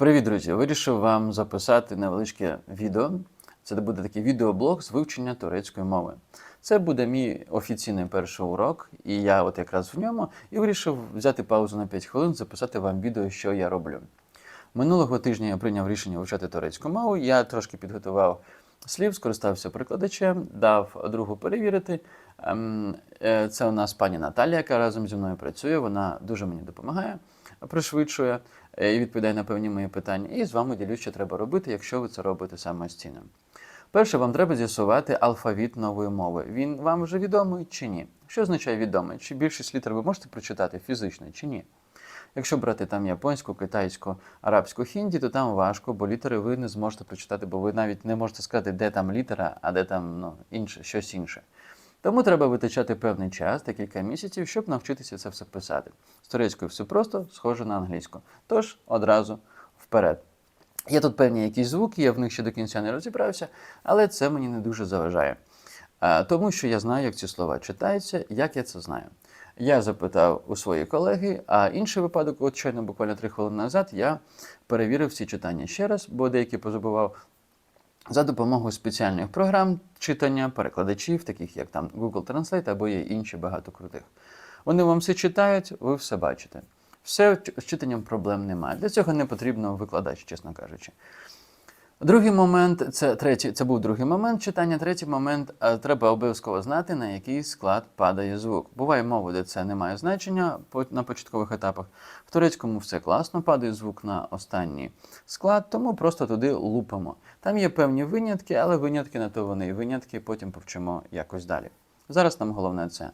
Привіт, друзі! Вирішив вам записати невеличке відео. Це буде такий відеоблог з вивчення турецької мови. Це буде мій офіційний перший урок, і я от якраз в ньому і вирішив взяти паузу на 5 хвилин, записати вам відео, що я роблю. Минулого тижня я прийняв рішення вивчати турецьку мову. Я трошки підготував слів, скористався прикладачем, дав другу перевірити. Ем, е, Це у нас пані Наталія, яка разом зі мною працює. Вона дуже мені допомагає, пришвидшує і відповідає на певні мої питання. І з вами ділюсь, що треба робити, якщо ви це робите самостійно. Перше, вам треба з'ясувати алфавіт нової мови. Він вам вже відомий чи ні? Що означає відомий? Чи більшість літер ви можете прочитати фізично чи ні? Якщо брати там японську, китайську, арабську хінді, то там важко, бо літери ви не зможете прочитати, бо ви навіть не можете сказати, де там літера, а де там ну, інше, щось інше. Тому треба витрачати певний час, декілька місяців, щоб навчитися це все писати. З турецькою все просто схоже на англійську. Тож одразу вперед. Є тут певні якісь звуки, я в них ще до кінця не розібрався, але це мені не дуже заважає. Тому що я знаю, як ці слова читаються, як я це знаю. Я запитав у своєї колеги, а інший випадок, от щойно буквально три хвилини назад, я перевірив ці читання ще раз, бо деякі позабував за допомогою спеціальних програм читання, перекладачів, таких як там Google Translate або є інші багато крутих. Вони вам все читають, ви все бачите. Все з читанням проблем немає. Для цього не потрібно викладач, чесно кажучи. Другий момент, це третій, це був другий момент читання. Третій момент е, треба обов'язково знати, на який склад падає звук. Буває мови, де це не має значення на початкових етапах. В турецькому все класно, падає звук на останній склад, тому просто туди лупимо. Там є певні винятки, але винятки на то вони і винятки, потім повчимо якось далі. Зараз нам головне це.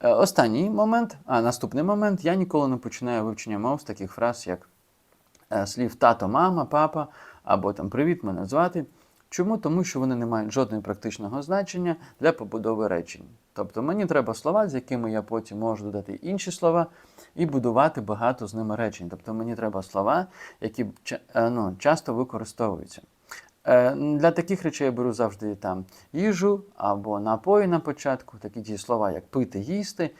Е, Останній момент, а наступний момент, я ніколи не починаю вивчення мов з таких фраз, як слів тато, мама, папа або там привіт, мене звати. Чому? Тому що вони не мають жодного практичного значення для побудови речень. Тобто мені треба слова, з якими я потім можу додати інші слова і будувати багато з ними речень. Тобто мені треба слова, які е, ну, часто використовуються. Е, Для таких речей я беру завжди там їжу або напої на початку, такі ті слова, як пити, їсти, е,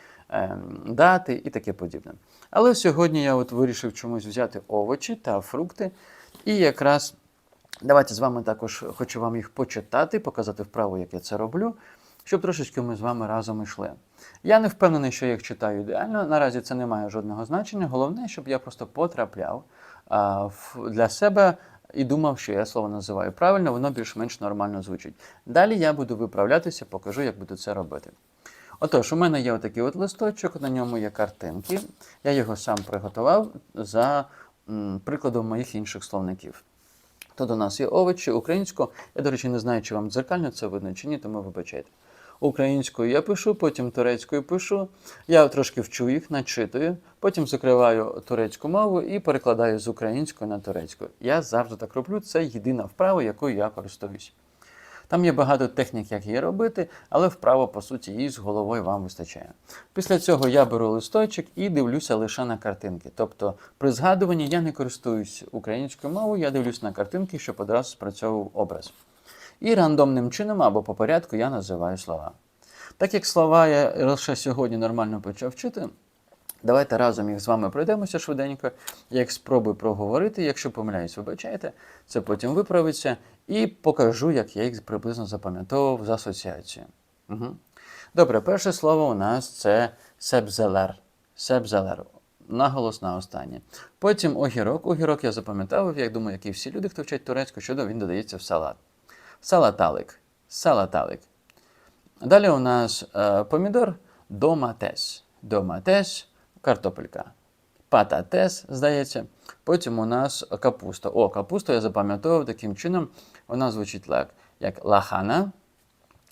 дати і таке подібне. Але сьогодні я от вирішив чомусь взяти овочі та фрукти, і якраз давайте з вами також хочу вам їх почитати, показати вправо, як я це роблю, щоб трошечки ми з вами разом йшли. Я не впевнений, що я їх читаю ідеально. Наразі це не має жодного значення. Головне, щоб я просто потрапляв а, для себе і думав, що я слово називаю правильно, воно більш-менш нормально звучить. Далі я буду виправлятися, покажу, як буду це робити. Отож, у мене є отакий от листочок, на ньому є картинки. Я його сам приготував за прикладом моїх інших словників. Тут у нас є овочі українською. Я, до речі, не знаю, чи вам дзеркально це видно чи ні, тому вибачайте. Українською я пишу, потім турецькою пишу. Я трошки вчу їх, начитую, потім закриваю турецьку мову і перекладаю з української на турецьку. Я завжди так роблю. Це єдина вправа, якою я користуюсь. Там є багато технік, як її робити, але вправо, по суті, її з головою вам вистачає. Після цього я беру листочок і дивлюся лише на картинки. Тобто при згадуванні я не користуюсь українською мовою, я дивлюсь на картинки, щоб одразу спрацьовував образ. І рандомним чином або по порядку я називаю слова. Так як слова я лише сьогодні нормально почав вчити, Давайте разом їх з вами пройдемося швиденько. Я їх спробую проговорити. Якщо помиляюсь, вибачайте, це потім виправиться і покажу, як я їх приблизно запам'ятовував з асоціацією. Угу. Добре, перше слово у нас це себзелер. Себзелер. Наголос на останнє. Потім огірок. Огірок я запам'ятав, як думаю, як і всі люди, хто вчать турецьку, що він додається в салат. Салаталик. Салаталик. Далі у нас е, помідор доматес. Доматес, картопелька. Пататес, здається. Потім у нас капуста. О, капусту я запам'ятовував таким чином. Вона звучить так, як лахана.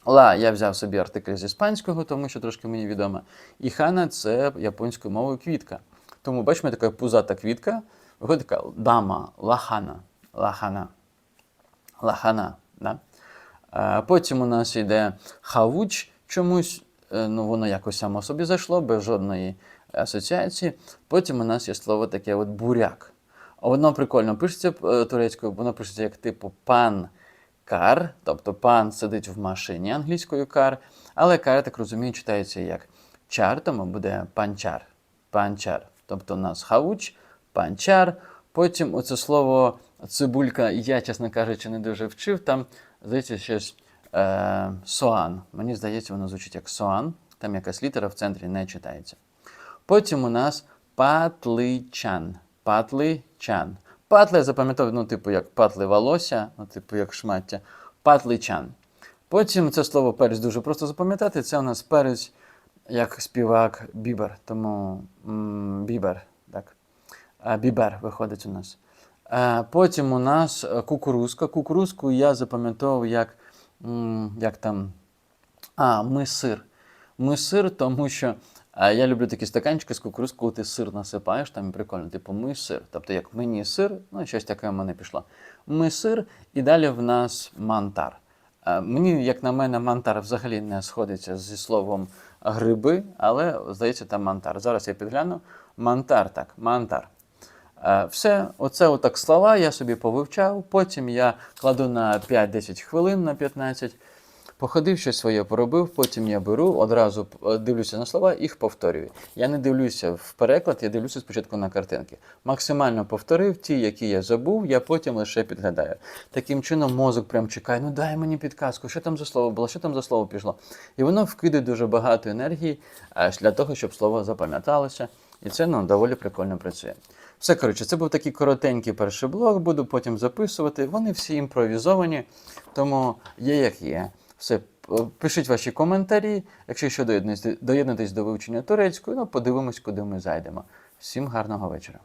Ла я взяв собі артикль з іспанського, тому що трошки мені відомо. І хана це японською мовою квітка. Тому бачимо, така пузата квітка. Виходить така дама, лахана. Лахана. Лахана. Да? Е, Потім у нас йде хавуч чомусь, е, ну воно якось само собі зайшло, без жодної асоціації. Потім у нас є слово таке от буряк. Воно прикольно пишеться е, турецькою, воно пишеться як типу пан кар, тобто пан сидить в машині англійською кар, але кар, так розумію, читається як чар, тому буде панчар. Панчар. Тобто у нас хавуч, панчар, Потім оце слово цибулька, я, чесно кажучи, не дуже вчив. Там, здається, щось е, соан. Мені здається, воно звучить як соан. Там якась літера в центрі не читається. Потім у нас патличан. Патличан. Патли запам'ятав, ну, типу, як патли волосся, ну, типу, як шмаття. Патличан. Потім це слово перець дуже просто запам'ятати. Це у нас перець як співак Бібер. Тому Бібер. Так. А, Бібер виходить у нас. Е, Потім у нас кукурузка. Кукурузку я запам'ятовував як, як там. А, мисир. Мисир, тому що а, я люблю такі стаканчики з кукурузкою, коли ти сир насипаєш, там прикольно, типу мисир. Тобто як мені сир, ну щось таке в мене пішло. Мисир, і далі в нас мантар. А, мені, як на мене, мантар взагалі не сходиться зі словом гриби, але здається, там мантар. Зараз я підгляну. Мантар, так, мантар. Все, оце отак слова я собі повивчав. Потім я кладу на 5-10 хвилин на 15. Походив, щось своє поробив, потім я беру, одразу е, дивлюся на слова, їх повторюю. Я не дивлюся в переклад, я дивлюся спочатку на картинки. Максимально повторив ті, які я забув, я потім лише підглядаю. Таким чином мозок прям чекає, ну дай мені підказку, що там за слово було, що там за слово пішло. І воно вкидає дуже багато енергії для того, щоб слово запам'яталося. І це ну, доволі прикольно працює. Все, коротше, це був такий коротенький перший блог, буду потім записувати. Вони всі імпровізовані, тому є як є. Все, пишіть ваші коментарі. Якщо ще доєднатись до вивчення турецької, ну подивимось, куди ми зайдемо. Всім гарного вечора.